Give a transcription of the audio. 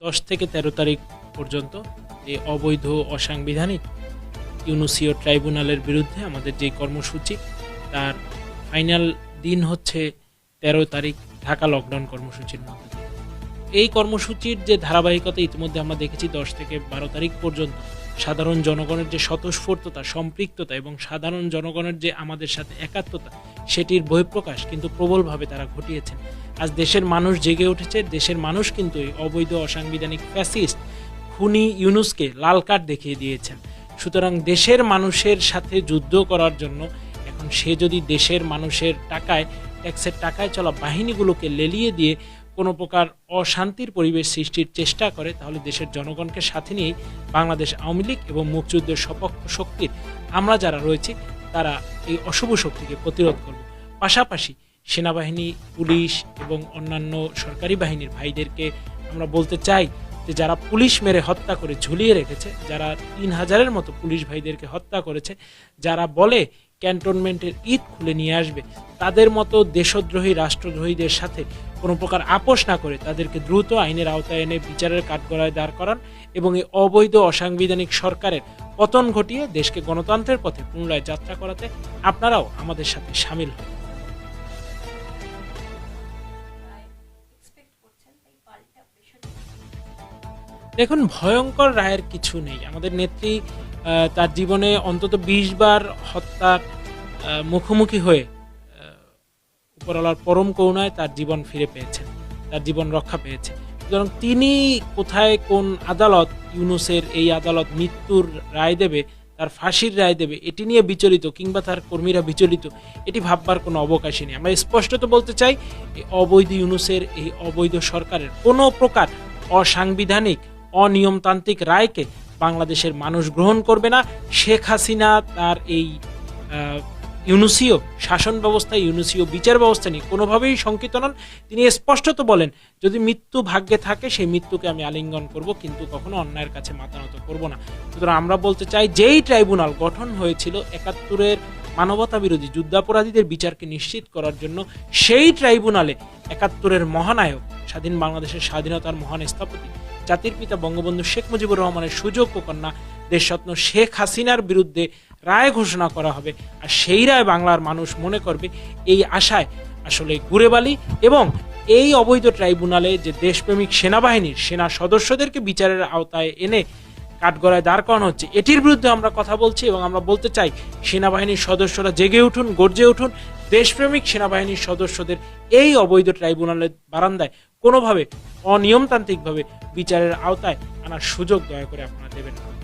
দশ থেকে তেরো তারিখ পর্যন্ত যে অবৈধ অসাংবিধানিক ইউনুসিও ট্রাইব্যুনালের বিরুদ্ধে আমাদের যে কর্মসূচি, তার ফাইনাল দিন হচ্ছে তেরো তারিখ ঢাকা লকডাউন কর্মসূচির মধ্যে। এই কর্মসূচির যে ধারাবাহিকতা ইতিমধ্যে আমরা দেখেছি দশ থেকে বারো তারিখ পর্যন্ত, সাধারণ জনগণের যে স্বতঃস্ফূর্ততা, সম্পৃক্ততা এবং সাধারণ জনগণের যে আমাদের সাথে একাত্মতা, সেটির বহিঃপ্রকাশ কিন্তু প্রবলভাবে তারা ঘটিয়েছেন। আজ দেশের মানুষ জেগে উঠেছে, দেশের মানুষ কিন্তু এই অবৈধ, অসাংবিধানিক ফ্যাসিস্ট খুনি ইউনুসকে লাল কার্ড দেখিয়ে দিয়েছেন। সুতরাং দেশের মানুষের সাথে যুদ্ধ করার জন্য এখন সে যদি দেশের মানুষের টাকায়, ট্যাক্সের টাকায় চলা বাহিনীগুলোকে লেলিয়ে দিয়ে কোনো প্রকার অশান্তির পরিবেশ সৃষ্টির চেষ্টা করে, তাহলে দেশের জনগণকে সাথে নিয়েই বাংলাদেশ আওয়ামী লীগ এবং মুক্তিযুদ্ধের সপক্ষ শক্তির আমরা যারা রয়েছি, তারা এই অশুভ শক্তিকে প্রতিরোধ করব। পাশাপাশি সেনাবাহিনী, পুলিশ এবং অন্যান্য সরকারি বাহিনীর ভাইদেরকে আমরা বলতে চাই যে, যারা পুলিশ মেরে হত্যা করে ঝুলিয়ে রেখেছে, যারা তিন হাজারের মতো পুলিশ ভাইদেরকে হত্যা করেছে, যারা বলে ক্যান্টনমেন্টের ঈদ খুলে নিয়ে আসবে। তাদের মতো দেশদ্রোহী, রাষ্ট্রদ্রোহীদের সাথে কোনো প্রকার আপোষ না করে তাদেরকে দ্রুত আইনের আওতায় এনে বিচারের কাঠগড়ায় দাঁড় করান এবং এই অবৈধ অসাংবিধানিক সরকারের পতন ঘটিয়ে দেশকে গণতন্ত্রের পথে পুনরায় যাত্রা করাতে আপনারাও আমাদের সাথে সামিল হন। দেখুন, ভয়ঙ্কর রায়ের কিছু নেই। আমাদের নেত্রী তার জীবনে অন্তত বিশ বার হত্যার মুখোমুখি হয়ে উপরওয়ালার পরম করুণায় তার জীবন ফিরে পেয়েছেন তার জীবন রক্ষা পেয়েছে। সুতরাং তিনি কোথায় কোন আদালত, ইউনুসের এই আদালত মৃত্যুর রায় দেবে, তার ফাঁসির রায় দেবে, এটি নিয়ে বিচলিত কিংবা তার কর্মীরা বিচলিত, এটি ভাববার কোনো অবকাশই নেই। আমরা স্পষ্টত বলতে চাই, এই অবৈধ ইউনুসের এই অবৈধ সরকারের কোনো প্রকার অসাংবিধানিক, অনিয়মতান্ত্রিক রায়কে বাংলাদেশের মানুষ গ্রহণ করবে না। শেখ হাসিনা তার এই ইউনুসিও শাসন ব্যবস্থা ইউনুসিও বিচার ব্যবস্থা নিয়ে কোনোভাবেই শঙ্কিত নন। তিনি স্পষ্টত বলেন, যদি মৃত্যু ভাগ্যে থাকে, সেই মৃত্যুকে আমি আলিঙ্গন করব, কিন্তু কখনো অন্যায়ের কাছে মাতানত করব না। সুতরাং আমরা বলতে চাই, যেই ট্রাইব্যুনাল গঠন হয়েছিল একাত্তরের মানবতা বিরোধী যুদ্ধাপরাধীদের বিচারকে নিশ্চিত করার জন্য সেই ট্রাইব্যুনালে একাত্তরের মহানায়ক, স্বাধীন বাংলাদেশের স্বাধীনতার মহান স্থপতি, জাতির পিতা বঙ্গবন্ধু শেখ মুজিবুর রহমানের সুযোগ্য কন্যা দেশরত্ন শেখ হাসিনার বিরুদ্ধে রায় ঘোষণা করা হবে। আর সেই রায় বাংলার মানুষ মনে করবে এই আশায় আসলে গুরেবালি এবং এই অবৈধ ট্রাইব্যুনালে যে দেশপ্রেমিক সেনাবাহিনীর সেনা সদস্যদেরকে বিচারের আওতায় এনে কাঠগড়ায় দাঁড় করানো হচ্ছে। এটির বিরুদ্ধে আমরা কথা বলছি এবং আমরা বলতে চাই, সেনাবাহিনীর সদস্যরা জেগে উঠুন, গর্জে উঠুন। দেশপ্রেমিক সেনাবাহিনীর সদস্যদের এই অবৈধ ট্রাইব্যুনালের বারান্দায় কোনোভাবে অনিয়মতান্ত্রিকভাবে বিচারের আওতায় আনার সুযোগ দয়া করে আপনারা দেবেন না।